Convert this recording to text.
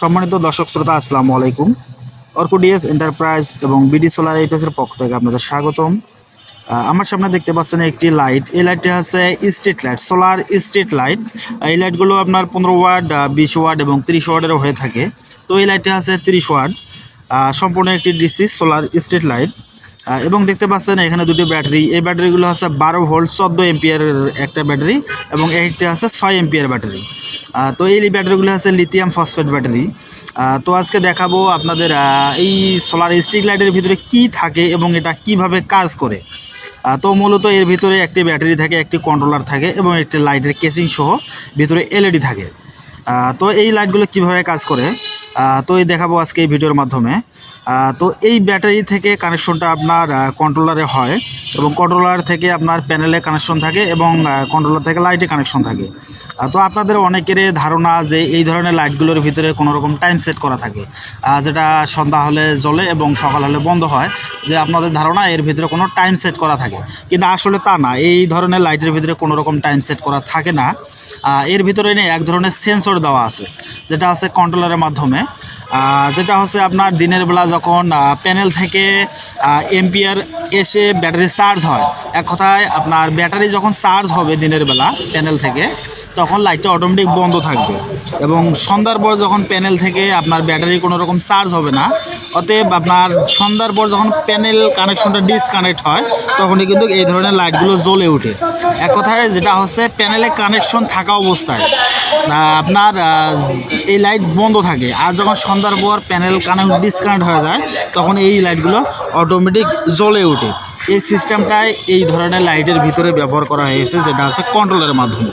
সম্মানিত দর্শক শ্রোতা, আসসালামু আলাইকুম। অর্কোডিএস এন্টারপ্রাইজ এবং বিডি সোলার এপিএসের পক্ষ থেকে আপনাদের স্বাগতম। আমার সামনে দেখতে পাচ্ছেন একটি লাইট এই লাইটটি হচ্ছে street light solar street light এই লাইটগুলো আপনার পনেরো ওয়াট বিশ ওয়াট এবং তিরিশ ওয়াটেরও হয়ে থাকে। তো এই লাইটটি আছে তিরিশ ওয়ার্ড সম্পূর্ণ একটি ডিসি সোলার স্ট্রিট লাইট এবং দেখতে পাচ্ছেন এখানে দুটি ব্যাটারি। এই ব্যাটারিগুলো হচ্ছে বারো ভোল্ট, চোদ্দ এমপিয়ারের একটা ব্যাটারি এবং একটি আছে ছয় এমপিয়ার ব্যাটারি। তো এই ব্যাটারিগুলো হচ্ছে লিথিয়াম ফসফেট ব্যাটারি। তো আজকে দেখাবো আপনাদের এই সোলার স্ট্রিট লাইটের ভিতরে কি থাকে এবং এটা কীভাবে কাজ করে। তো মূলত এর ভিতরে একটি ব্যাটারি থাকে, একটি কন্ট্রোলার থাকে এবং একটি লাইটের কেসিং সহ ভিতরে এলইডি থাকে। তো এই লাইটগুলো কীভাবে কাজ করে? তো এই দেখাবো আজকে এই ভিডিওর মাধ্যমে। তো এই ব্যাটারি থেকে কানেকশনটা আপনার কন্ট্রোলারে হয় এবং কন্ট্রোলার থেকে আপনার প্যানেলে কানেকশন থাকে এবং কন্ট্রোলার থেকে লাইটে কানেকশন থাকে। তো আপনাদের অনেকেরই ধারণা যে এই ধরনের লাইটগুলোর ভিতরে কোনো রকম টাইম সেট করা থাকে। যেটা সন্ধ্যা হলে জ্বলে এবং সকাল হলে বন্ধ হয়, যে আপনাদের ধারণা এর ভিতরে কোনো টাইম সেট করা থাকে। কিন্তু আসলে তা না, এই ধরনের লাইটের ভিতরে কোনো রকম টাইম সেট করা থাকে না। এর ভিতরে এক ধরনের সেন্সর দেওয়া আছে, যেটা আছে কন্ট্রোলারের মাধ্যমে। যেটা হচ্ছে আপনার দিনের বেলা যখন প্যানেল থেকে এমপিয়ার এসে ব্যাটারি চার্জ হয়। এক কথায় আপনার ব্যাটারি যখন চার্জ হবে দিনের বেলা প্যানেল থেকে তখন লাইটটা অটোমেটিক বন্ধ থাকবে। এবং সন্ধ্যার পর যখন প্যানেল থেকে আপনার ব্যাটারি কোনো রকম চার্জ হবে না, অতএব আপনার সন্ধ্যার পর যখন প্যানেল কানেকশনটা ডিসকানেক্ট হয়, তখনই কিন্তু এই ধরনের লাইটগুলো জ্বলে ওঠে। এক কথায় যেটা হচ্ছে প্যানেলে কানেকশন থাকা অবস্থায় আপনার এই লাইট বন্ধ থাকে। আর যখন সন্ধ্যার পর প্যানেল কানেক্ট ডিসকানেক্ট হয়ে যায়, তখন এই লাইটগুলো অটোমেটিক জ্বলে ওঠে। এই সিস্টেমটাই এই ধরনের লাইটের ভিতরে ব্যবহার করা হয়েছে, যেটা হচ্ছে কন্ট্রোলের মাধ্যমে।